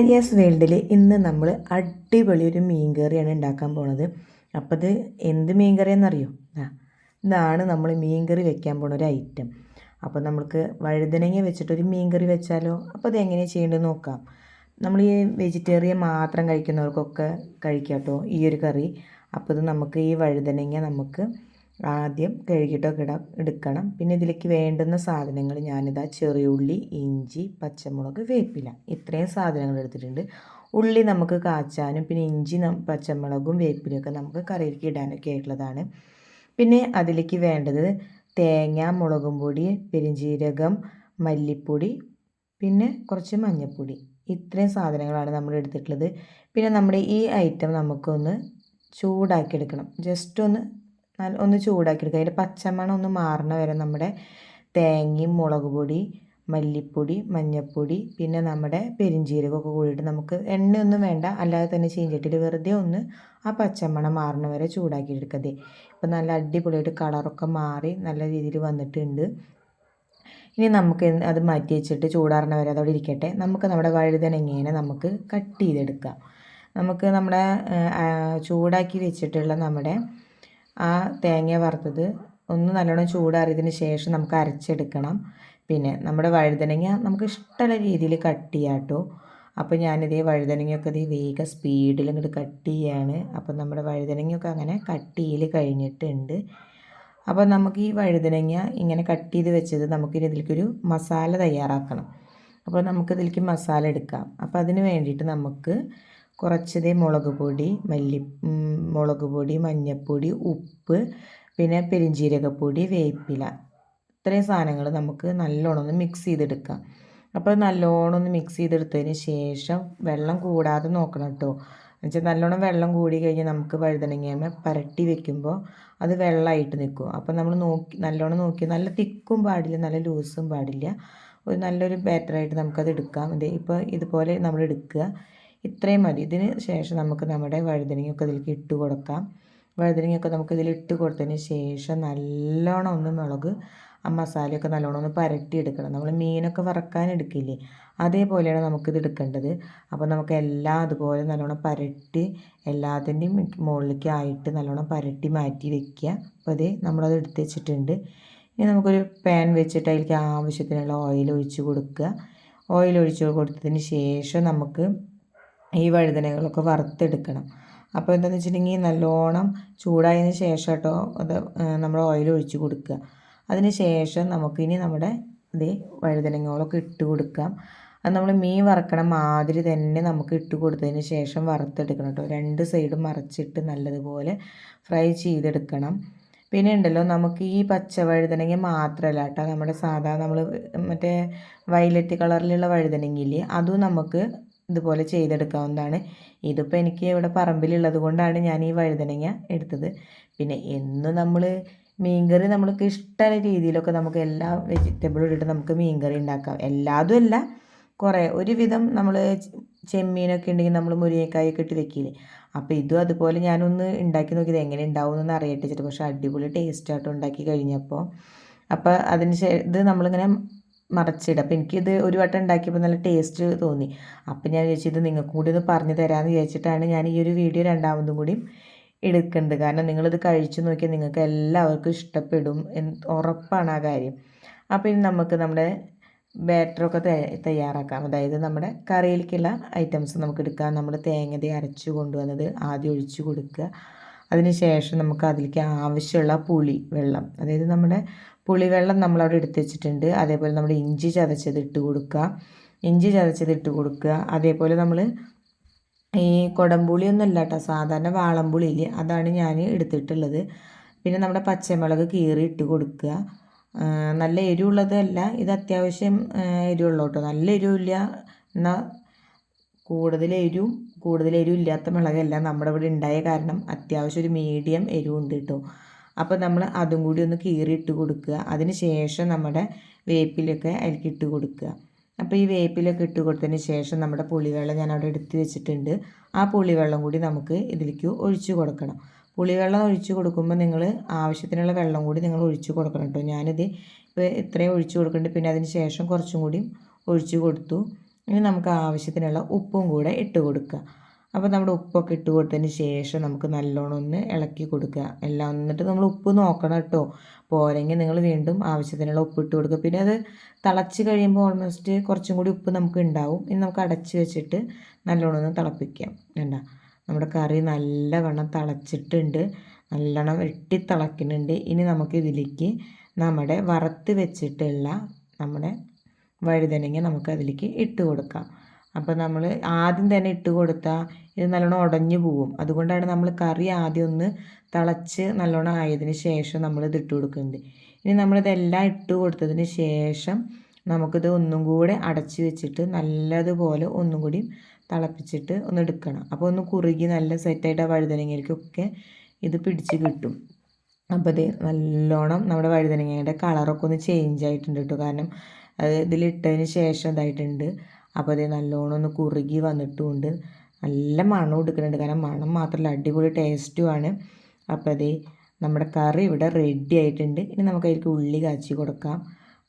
ആര്യാസ് വേൾഡിൽ ഇന്ന് നമ്മൾ അടിപൊളി ഒരു മീൻ കറിയാണ് ഉണ്ടാക്കാൻ പോണത്. അപ്പോൾ ഇത് എന്ത് മീൻ കറിയെന്നറിയോ? ആ ഇതാണ് നമ്മൾ മീൻ കറി വെക്കാൻ പോണ ഒരു ഐറ്റം. അപ്പോൾ നമ്മൾക്ക് വഴുതനങ്ങ വെച്ചിട്ടൊരു മീൻ കറി വെച്ചാലോ? അപ്പോൾ അത് എങ്ങനെയാണ് ചെയ്യേണ്ടത് നോക്കാം. നമ്മൾ ഈ വെജിറ്റേറിയൻ മാത്രം കഴിക്കുന്നവർക്കൊക്കെ കഴിക്കാം കേട്ടോ ഈ ഒരു കറി. അപ്പോൾ ഇത് നമുക്ക് ഈ വഴുതനങ്ങ നമുക്ക് ആദ്യം കഴുകിയിട്ടൊക്കെ ഇടാം എടുക്കണം. പിന്നെ ഇതിലേക്ക് വേണ്ടുന്ന സാധനങ്ങൾ ഞാനിതാ ചെറിയുള്ളി ഇഞ്ചി പച്ചമുളക് വേപ്പില ഇത്രയും സാധനങ്ങൾ എടുത്തിട്ടുണ്ട്. ഉള്ളി നമുക്ക് കാച്ചാനും പിന്നെ ഇഞ്ചി പച്ചമുളകും വേപ്പിലയൊക്കെ നമുക്ക് കറിയിലേക്ക് ഇടാനൊക്കെ ആയിട്ടുള്ളതാണ്. പിന്നെ അതിലേക്ക് വേണ്ടത് തേങ്ങ മുളകും പൊടി പെരിഞ്ജീരകം മല്ലിപ്പൊടി പിന്നെ കുറച്ച് മഞ്ഞൾപ്പൊടി ഇത്രയും സാധനങ്ങളാണ് നമ്മൾ എടുത്തിട്ടുള്ളത്. പിന്നെ നമ്മുടെ ഈ ഐറ്റം നമുക്കൊന്ന് ചൂടാക്കി എടുക്കണം ജസ്റ്റ് ഒന്ന് ഒന്ന് ചൂടാക്കി എടുക്കുക അതിന്റെ പച്ചമണം ഒന്ന് മാറണ വരെ നമ്മുടെ തേങ്ങയും മുളക് പൊടി മല്ലിപ്പൊടി മഞ്ഞൾപ്പൊടി പിന്നെ നമ്മുടെ പെരിഞ്ജീരകമൊക്കെ കൂടിയിട്ട് നമുക്ക് എണ്ണയൊന്നും വേണ്ട. അല്ലാതെ തന്നെ ചീഞ്ചട്ടിയിൽ വെറുതെ ഒന്ന് ആ പച്ചമണം മാറണ വരെ ചൂടാക്കി എടുക്കുക ഇപ്പം നല്ല അടിപൊളിയായിട്ട് കളറൊക്കെ മാറി നല്ല രീതിയിൽ വന്നിട്ടുണ്ട്. ഇനി നമുക്ക് അത് മാറ്റി വെച്ചിട്ട് ചൂടാറണ വരെ അതവിടെ ഇരിക്കട്ടെ. നമുക്ക് നമ്മുടെ വഴുതനങ്ങേനെ നമുക്ക് കട്ട് ചെയ്തെടുക്കാം. നമുക്ക് നമ്മുടെ ചൂടാക്കി വെച്ചിട്ടുള്ള നമ്മുടെ ആ തേങ്ങ വറുത്തത് ഒന്ന് നല്ലോണം ചൂടാറിയതിന് ശേഷം നമുക്ക് അരച്ചെടുക്കണം. പിന്നെ നമ്മുടെ വഴുതനങ്ങ നമുക്ക് ഇഷ്ടമുള്ള രീതിയിൽ കട്ട് ചെയ്യാം കേട്ടോ. അപ്പോൾ ഞാനിതേ വഴുതനങ്ങയൊക്കെ ഇതേ വേഗം സ്പീഡിൽ ഇങ്ങോട്ട് കട്ട് ചെയ്യാണ്. അപ്പോൾ നമ്മുടെ വഴുതനങ്ങയൊക്കെ അങ്ങനെ കട്ട് ചെയ്യൽ കഴിഞ്ഞിട്ടുണ്ട്. അപ്പോൾ നമുക്ക് ഈ വഴുതനങ്ങ ഇങ്ങനെ കട്ട് ചെയ്ത് വെച്ചത് നമുക്കിനി ഇതിലേക്കൊരു മസാല തയ്യാറാക്കണം. അപ്പോൾ നമുക്ക് ഇതിലേക്ക് മസാല എടുക്കാം. അപ്പോൾ അതിന് വേണ്ടിയിട്ട് നമുക്ക് കുറച്ചതേ മുളക് പൊടി മല്ലി മുളക് പൊടി മഞ്ഞൾപ്പൊടി ഉപ്പ് പിന്നെ പെരിഞ്ജീരകപ്പൊടി വേപ്പില. ഇത്രയും സാധനങ്ങൾ നമുക്ക് നല്ലോണം ഒന്ന് മിക്സ് ചെയ്തെടുക്കാം. അപ്പോൾ നല്ലോണം ഒന്ന് മിക്സ് ചെയ്തെടുത്തതിന് ശേഷം വെള്ളം കൂടാതെ നോക്കണം കേട്ടോ. എന്നുവെച്ചാൽ നല്ലോണം വെള്ളം കൂടി കഴിഞ്ഞാൽ നമുക്ക് വഴുതനങ്ങയമ്മ പരട്ടി വെക്കുമ്പോൾ അത് വെള്ളമായിട്ട് നിൽക്കും. അപ്പോൾ നമ്മൾ നോക്കി നല്ലോണം നോക്കി നല്ല തിക്കും പാടില്ല നല്ല ലൂസും പാടില്ല. ഒരു നല്ലൊരു ബാറ്ററായിട്ട് നമുക്കത് എടുക്കാം. ഇപ്പോൾ ഇതുപോലെ നമ്മൾ എടുക്കുക. ഇത്രയും മതി. ഇതിന് ശേഷം നമുക്ക് നമ്മുടെ വഴുതനങ്ങയൊക്കെ ഇതിലേക്ക് ഇട്ട് കൊടുക്കാം. വഴുതനങ്ങയൊക്കെ നമുക്ക് ഇതിൽ ഇട്ട് കൊടുത്തതിന് ശേഷം നല്ലോണം ഒന്ന് മുളക് ആ മസാലയൊക്കെ നല്ലോണം ഒന്ന് പരട്ടി എടുക്കണം നമ്മൾ മീനൊക്കെ വറക്കാൻ എടുക്കില്ലേ? അതേപോലെയാണ് നമുക്കിത് എടുക്കേണ്ടത്. അപ്പോൾ നമുക്ക് എല്ലാം അതുപോലെ നല്ലോണം പരട്ടി എല്ലാത്തിന്റെയും മുകളിലേക്ക് ആയിട്ട് നല്ലോണം പരട്ടി മാറ്റി വെക്കുക. അപ്പോൾ അതേ നമ്മളത് എടുത്ത് വെച്ചിട്ടുണ്ട്. ഇനി നമുക്കൊരു പാൻ വെച്ചിട്ട് അതിലേക്ക് ആവശ്യത്തിനുള്ള ഓയിൽ ഒഴിച്ച് കൊടുക്കുക. ഓയിൽ ഒഴിച്ച് കൊടുത്തതിന് ശേഷം നമുക്ക് ഈ വഴുതനകളൊക്കെ വറുത്തെടുക്കണം. അപ്പോൾ എന്താണെന്ന് വെച്ചിട്ടുണ്ടെങ്കിൽ നല്ലോണം ചൂടായതിന് ശേഷം കേട്ടോ അത് നമ്മൾ ഓയിൽ ഒഴിച്ച് കൊടുക്കുക. അതിന് ശേഷം നമുക്കിനി നമ്മുടെ ഇതേ വഴുതനങ്ങളൊക്കെ ഇട്ട് കൊടുക്കാം. അത് നമ്മൾ മീൻ വറക്കണ മാതിരി തന്നെ നമുക്ക് ഇട്ട് കൊടുത്തതിന് ശേഷം വറുത്തെടുക്കണം കേട്ടോ. രണ്ട് സൈഡും മറച്ചിട്ട് നല്ലതുപോലെ ഫ്രൈ ചെയ്തെടുക്കണം. പിന്നെ ഉണ്ടല്ലോ നമുക്ക് ഈ പച്ച വഴുതനങ്ങ മാത്രമല്ല കേട്ടോ നമ്മുടെ സാധാ നമ്മൾ മറ്റേ വയലറ്റ് കളറിലുള്ള വഴുതനങ്ങയില്ലേ അതും നമുക്ക് ഇതുപോലെ ചെയ്തെടുക്കാവുന്നതാണ്. ഇതിപ്പോൾ എനിക്ക് ഇവിടെ പറമ്പിലുള്ളത് കൊണ്ടാണ് ഞാൻ ഈ വഴുതനങ്ങ എടുത്തത്. പിന്നെ എന്നും നമ്മൾ മീൻകറി നമ്മൾക്ക് ഇഷ്ടമുള്ള രീതിയിലൊക്കെ നമുക്ക് എല്ലാ വെജിറ്റബിളും ഇട്ടിട്ട് നമുക്ക് മീൻകറി ഉണ്ടാക്കാം. എല്ലാതും അല്ല കുറേ ഒരുവിധം നമ്മൾ ചെമ്മീനൊക്കെ ഉണ്ടെങ്കിൽ നമ്മൾ മുരിങ്ങക്കായൊക്കെ ഇട്ട് വെക്കില്ലേ? അപ്പോൾ ഇതും അതുപോലെ ഞാനൊന്ന് ഉണ്ടാക്കി നോക്കിയത്. എങ്ങനെ ഉണ്ടാവുമെന്നൊന്ന് അറിയട്ടെ ചിലപ്പോൾ പക്ഷേ അടിപൊളി ടേസ്റ്റായിട്ട് ഉണ്ടാക്കി കഴിഞ്ഞപ്പോൾ. അപ്പോൾ അതിന് ശേ ഇത് നമ്മളിങ്ങനെ മറച്ചിടുക അപ്പോൾ എനിക്കിത് ഒരു വട്ടം ഉണ്ടാക്കിയപ്പോൾ നല്ല ടേസ്റ്റ് തോന്നി. അപ്പോൾ ഞാൻ ചോദിച്ചത് നിങ്ങൾക്കും കൂടി ഒന്ന് പറഞ്ഞു തരാമെന്ന് വിചാരിച്ചിട്ടാണ് ഞാൻ ഈ ഒരു വീഡിയോ രണ്ടാമതും കൂടി എടുക്കുന്നത്. കാരണം നിങ്ങളിത് കഴിച്ചു നോക്കിയാൽ നിങ്ങൾക്ക് എല്ലാവർക്കും ഇഷ്ടപ്പെടും ഉറപ്പാണ് ആ കാര്യം. അപ്പോൾ ഇനി നമുക്ക് നമ്മുടെ ബാറ്ററൊക്കെ തയ്യ- തയ്യാറാക്കാം. അതായത് നമ്മുടെ കറിയിലേക്കുള്ള ഐറ്റംസ് നമുക്ക് എടുക്കാം. നമ്മൾ തേങ്ങ അരച്ചു കൊണ്ടുവന്നത് ആദ്യം ഒഴിച്ചു കൊടുക്കുക. അതിന് ശേഷം നമുക്ക് അതിലേക്ക് ആവശ്യമുള്ള പുളി വെള്ളം. അതായത് നമ്മുടെ പുളിവെള്ളം നമ്മളവിടെ എടുത്ത് വെച്ചിട്ടുണ്ട് അതേപോലെ നമ്മൾ ഇഞ്ചി ചതച്ചത് ഇട്ട് കൊടുക്കുക. ഇഞ്ചി ചതച്ചത് ഇട്ട് കൊടുക്കുക. അതേപോലെ നമ്മൾ ഈ കുടംപുളിയൊന്നും അല്ല കേട്ടോ സാധാരണ വാളംപുളിയിൽ അതാണ് ഞാൻ എടുത്തിട്ടുള്ളത്. പിന്നെ നമ്മുടെ പച്ചമുളക് കീറി ഇട്ട് കൊടുക്കുക. നല്ല എരിവുള്ളതല്ല ഇത് അത്യാവശ്യം എരിവുള്ള കേട്ടോ. നല്ല എരിവില്ല എന്നാൽ കൂടുതൽ എരിവും കൂടുതൽ എരിവില്ലാത്ത മുളകല്ല നമ്മുടെ ഇവിടെ ഉണ്ടായ കാരണം. അത്യാവശ്യം ഒരു മീഡിയം എരിവുണ്ട് കേട്ടോ. അപ്പോൾ നമ്മൾ അതും കൂടി ഒന്ന് കീറിയിട്ട് കൊടുക്കുക. അതിന് ശേഷം നമ്മുടെ വേപ്പിലൊക്കെ അതിലേക്ക് ഇട്ട് കൊടുക്കുക. അപ്പോൾ ഈ വേപ്പിലൊക്കെ ഇട്ട് കൊടുത്തതിന് ശേഷം നമ്മുടെ പുളിവെള്ളം ഞാൻ അവിടെ എടുത്ത് വെച്ചിട്ടുണ്ട്. ആ പുളിവെള്ളം കൂടി നമുക്ക് ഇതിലേക്ക് ഒഴിച്ച് കൊടുക്കണം. പുളിവെള്ളം ഒഴിച്ച് കൊടുക്കുമ്പോൾ നിങ്ങൾ ആവശ്യത്തിനുള്ള വെള്ളം കൂടി നിങ്ങൾ ഒഴിച്ച് കൊടുക്കണം കേട്ടോ. ഞാനിത് ഇപ്പോൾ ഇത്രയും ഒഴിച്ച് കൊടുക്കുന്നുണ്ട്. പിന്നെ അതിന് ശേഷം കുറച്ചും കൂടി ഒഴിച്ച് കൊടുത്തു. ഇനി നമുക്ക് ആവശ്യത്തിനുള്ള ഉപ്പും കൂടെ ഇട്ട് കൊടുക്കുക. അപ്പോൾ നമ്മുടെ ഉപ്പൊക്കെ ഇട്ട് കൊടുത്തതിന് ശേഷം നമുക്ക് നല്ലോണം ഒന്ന് ഇളക്കി കൊടുക്കുക. എല്ലാം എന്നിട്ട് നമ്മൾ ഉപ്പ് നോക്കണം കേട്ടോ. പോരെങ്കിൽ നിങ്ങൾ വീണ്ടും ആവശ്യത്തിനുള്ള ഉപ്പ് ഇട്ട് കൊടുക്കുക. പിന്നെ അത് തിളച്ച് കഴിയുമ്പോൾ ഓൾമോസ്റ്റ് കുറച്ചും കൂടി ഉപ്പ് നമുക്ക് ഉണ്ടാവും. ഇനി നമുക്ക് അടച്ച് വെച്ചിട്ട് നല്ലോണം ഒന്ന് തിളപ്പിക്കാം വേണ്ട നമ്മുടെ കറി നല്ലവണ്ണം തിളച്ചിട്ടുണ്ട്. നല്ലോണം വെട്ടി തിളക്കുന്നുണ്ട്. ഇനി നമുക്ക് ഇതിലേക്ക് നമ്മുടെ വറുത്ത് വെച്ചിട്ടുള്ള നമ്മുടെ വഴുതനങ്ങ നമുക്ക് അതിലേക്ക് ഇട്ട് കൊടുക്കാം. അപ്പോൾ നമ്മൾ ആദ്യം തന്നെ ഇട്ട് കൊടുത്താൽ ഇത് നല്ലോണം ഉടഞ്ഞു പോവും. അതുകൊണ്ടാണ് നമ്മൾ കറി ആദ്യം ഒന്ന് തിളച്ച് നല്ലോണം ആയതിന് ശേഷം നമ്മൾ ഇത് ഇട്ട് കൊടുക്കുന്നത് ഇനി നമ്മളിതെല്ലാം ഇട്ട് കൊടുത്തതിന് ശേഷം നമുക്കിത് ഒന്നും കൂടെ അടച്ച് വെച്ചിട്ട് നല്ലതുപോലെ ഒന്നും കൂടി തിളപ്പിച്ചിട്ട് ഒന്ന് എടുക്കണം. അപ്പോൾ ഒന്ന് കുറുകി നല്ല സെറ്റായിട്ട് ആ വഴുതനങ്ങയിലേക്കൊക്കെ ഇത് പിടിച്ച് കിട്ടും. അപ്പോൾ ഇത് നല്ലോണം നമ്മുടെ വഴുതനങ്ങയുടെ കളറൊക്കെ ഒന്ന് ചേഞ്ച് ആയിട്ടുണ്ട് കേട്ടോ കാരണം അത് ഇതിലിട്ടതിന് ശേഷം ഇതായിട്ടുണ്ട് അപ്പോൾ അത് നല്ലോണം ഒന്ന് കുറുകി വന്നിട്ടുമുണ്ട്. നല്ല മണം എടുക്കുന്നുണ്ട്. കാരണം മണം മാത്രമല്ല അടിപൊളി ടേസ്റ്റുമാണ് അപ്പോൾ അത് നമ്മുടെ കറി ഇവിടെ റെഡി ആയിട്ടുണ്ട്. ഇനി നമുക്ക് അതിലേക്ക് ഉള്ളി കാച്ചി കൊടുക്കാം.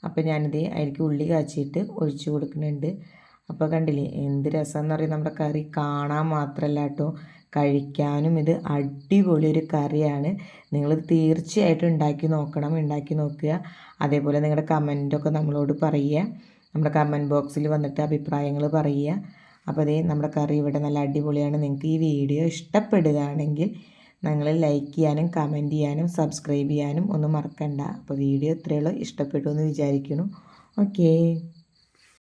അപ്പോൾ ഞാനിത് അതിലേക്ക് ഉള്ളി കാച്ചിയിട്ട് ഒഴിച്ചു കൊടുക്കുന്നുണ്ട്. അപ്പോൾ കണ്ടില്ലേ എന്ത് രസമെന്ന് പറയുന്നത് നമ്മുടെ കറി. കാണാൻ മാത്രമല്ല കേട്ടോ. കഴിക്കാനും ഇത് അടിപൊളി ഒരു കറിയാണ്. നിങ്ങൾ തീർച്ചയായിട്ടും ഉണ്ടാക്കി നോക്കണം. ഉണ്ടാക്കി നോക്കുക. അതേപോലെ നിങ്ങളുടെ കമന്റൊക്കെ നമ്മളോട് പറയുക. നമ്മുടെ കമന്റ് ബോക്സിൽ വന്നിട്ട് അഭിപ്രായങ്ങൾ പറയുക. അപ്പോൾ അതേ നമ്മുടെ കറി ഇവിടെ നല്ല അടിപൊളിയാണ്. നിങ്ങൾക്ക് ഈ വീഡിയോ ഇഷ്ടപ്പെടുകയാണെങ്കിൽ നിങ്ങൾ ലൈക്ക് ചെയ്യാനും കമന്റ് ചെയ്യാനും സബ്സ്ക്രൈബ് ചെയ്യാനും ഒന്നും മറക്കണ്ട. അപ്പോൾ വീഡിയോ ഇത്രയുള്ളൂ ഇഷ്ടപ്പെട്ടു എന്ന് വിചാരിക്കുന്നു. ഓക്കേ